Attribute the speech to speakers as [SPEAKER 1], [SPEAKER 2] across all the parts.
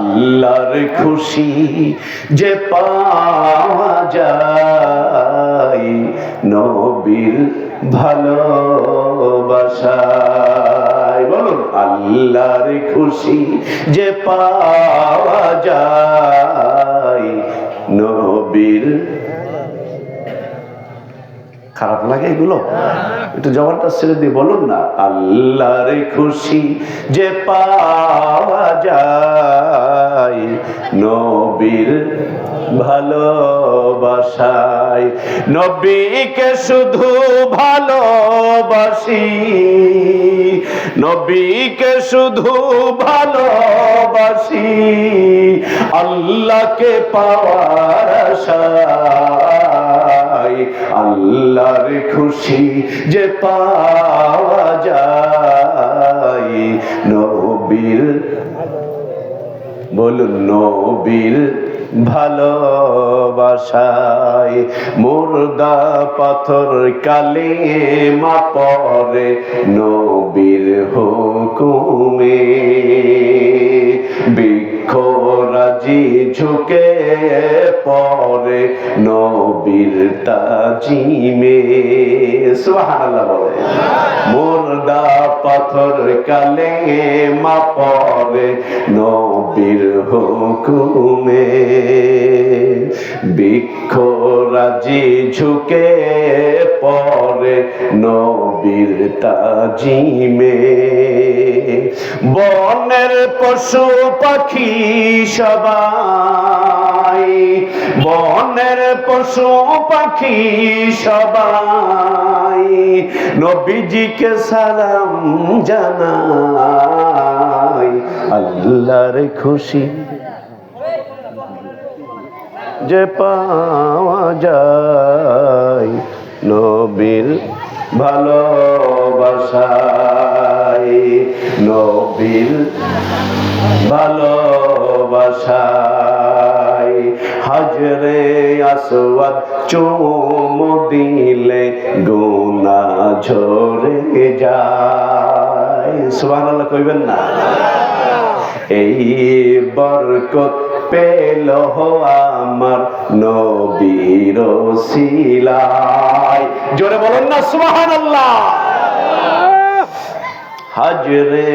[SPEAKER 1] আল্লাহর খুশি যে পাওয়া যায় নবীর ভালোবাসায়। বলুন আল্লাহর খুশি যে পাওয়া যায় নবীর খারাপ লাগে এগুলো? একটু জবানটা ছেড়ে দিয়ে বলুন না। আল্লাহর খুশি যে পাওয়া যায়, নবীর ভালোবাসায়। নবীকে শুধু ভালোবাসি, নবীকে শুধু ভালোবাসি। আল্লাহকে পাওয়ার আশায় আল্লাহর খুশি যে পাওয়া যায়। নবীর, বলুন নবীর ভালোবাসায় মুর্দা পাথর কালে মা পরে নবীর হুকুমে বৃক্ষ রাজি ঝুঁকে পরে নবীর তাজিমে, সুবহানাল্লাহ বলে মুর্দা পাথর কালে মা নবীর হুকুমে। বৃক্ষ রাজি ঝুঁকে পরে নবীর তাজিমে। বনের পশু পাখি সবাই পশু পাখি সবাই। নবীজিকে সালাম জানাই, আল্লাহর খুশি। যে পাওয়া যায় নবীর ভালোবাসায় নবীর ভালোবাসায়। হাজরে আসওয়াদ চুম দিলে গুনা ঝরে যায়। সুবহানাল্লাহ কইবেন না। এই বরকত পেল আমার নবীর শিলায় জোরে বলুন না, সুবহানাল্লাহ। হাজরে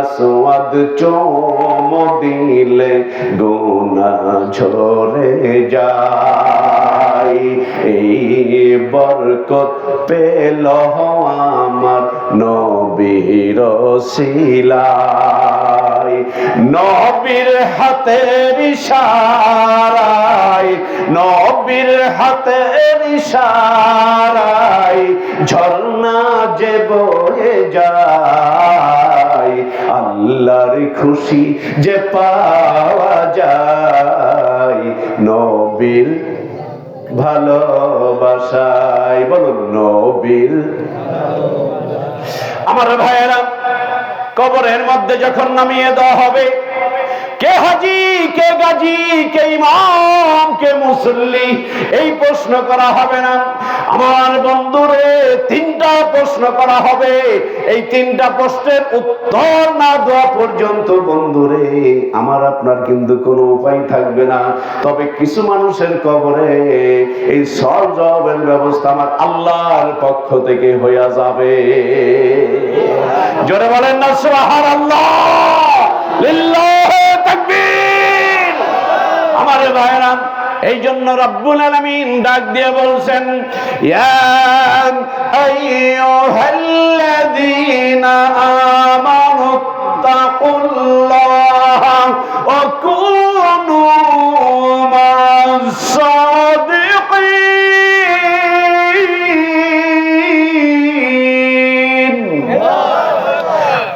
[SPEAKER 1] আসওয়াদ চোম দিলে গুনা ঝরে যায়। এই বরকত পেল আমার নবীর শিলায়। নবীর হাতের ইশারায়, নবীর হাতের ইশারায় ঝর্ণা যে বয়ে যায়। আল্লাহর খুশি যে পাওয়া যায় নবীর ভালোবাসায়, বলুন নবীর। আমার ভাইয়েরা, কবরের মধ্যে যখন নামিয়ে দেওয়া হবে কে হাজি, কে গাজী, কে ইমাম, কে মুসল্লি? এই প্রশ্ন করা হবে না। আমার বন্ধুরে তিনটা প্রশ্ন করা হবে। এই তিনটা প্রশ্নের উত্তর না দেওয়া পর্যন্ত, বন্ধুরে, আমার আপনার কিন্তু কোনো উপায় থাকবে না। তবে কিছু মানুষের কবরে এই সব জবাবের ব্যবস্থা আমার আল্লাহর পক্ষ থেকে হইয়া যাবে। জোরে বলেন না সুবহান এই জন্য রব্বুল আলামিন ডাক দিয়ে বলছেন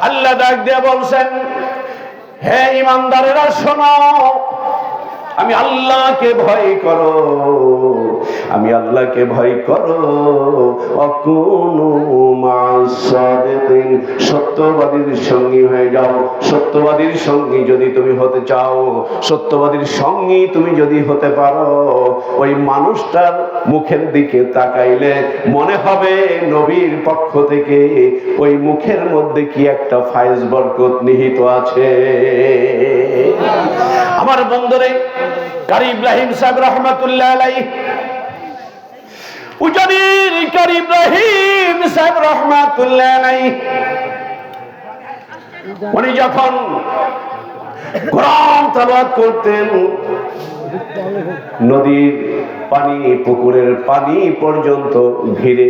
[SPEAKER 1] আল্লাহ ডাক দিয়ে বলছেন হে ইমানদারেরা শোনো আমি আল্লাহকে ভয় করো। আমি আল্লাহকে ভয় করো। সত্যবাদীর সঙ্গী হয়ে যাও। সত্যবাদীর সঙ্গী যদি তুমি হতে চাও, সত্যবাদীর সঙ্গী তুমি যদি হতে পারো, ওই মানুষটার মুখের দিকে তাকাইলে মনে হবে নবীর পক্ষ থেকে ওই মুখের মধ্যে কি একটা ফায়েজ বরকত নিহিত আছে। আমার বন্ধুরে কারি ইব্রাহিম সাহেব রহমতুল্লাহ আলাই উজানির কারি ইব্রাহিম সাহেব রহমতুল্লাহ আলাই উনি যখন কোরআন তালাওয়াত করতেন নদীর পানি, পুকুরের পানি পর্যন্ত ঘিরে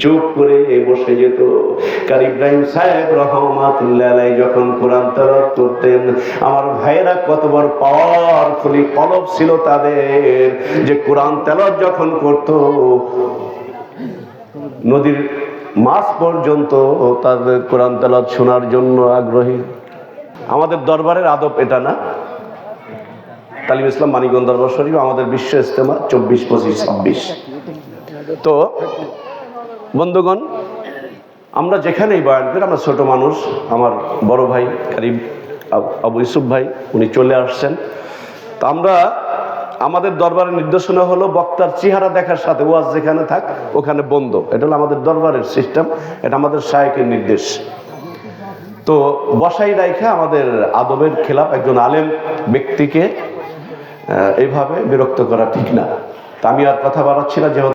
[SPEAKER 1] চুপ করে বসে যেত। কার ইব্রাহিম সাহেব রহমাতুল্লাহ যখন কোরআন তালাওয়াত করতেন, আমার ভাইয়েরা কত বড় পাওয়ারফুলি কলব ছিল তাদের যে কোরআন তেলত যখন করত, নদীর মাছ পর্যন্ত তাদের কোরআন তেলত শোনার জন্য আগ্রহী। আমাদের দরবারের আদব এটা না? তালিম ইসলাম, মানিকগঞ্জ দরবার শরীফ, আমাদের বিশ্ব ইস্তেমা চব্বিশ, পঁচিশ, ছাব্বিশ। তো, বন্ধুগণ, আমরা যেখানেই বয়ান করি, আমরা ছোট মানুষ, আমার বড় ভাই কারিম আবু ইউসুফ ভাই, উনি চলে আসছেন। তো আমরা, আমাদের দরবারের নির্দেশনা হলো, বক্তার চেহারা দেখার সাথে ওয়াজ যেখানে থাক, ওখানে বন্ধ। এটা হলো আমাদের দরবারের সিস্টেম, এটা আমাদের শায়কের নির্দেশ। তো, বসাই রাইখা আমাদের আদবের খেলাফ, একজন আলেম ব্যক্তিকে এইভাবে বিরক্ত করা ঠিক না। আমি আর কথা বাড়াচ্ছি না যেহেতু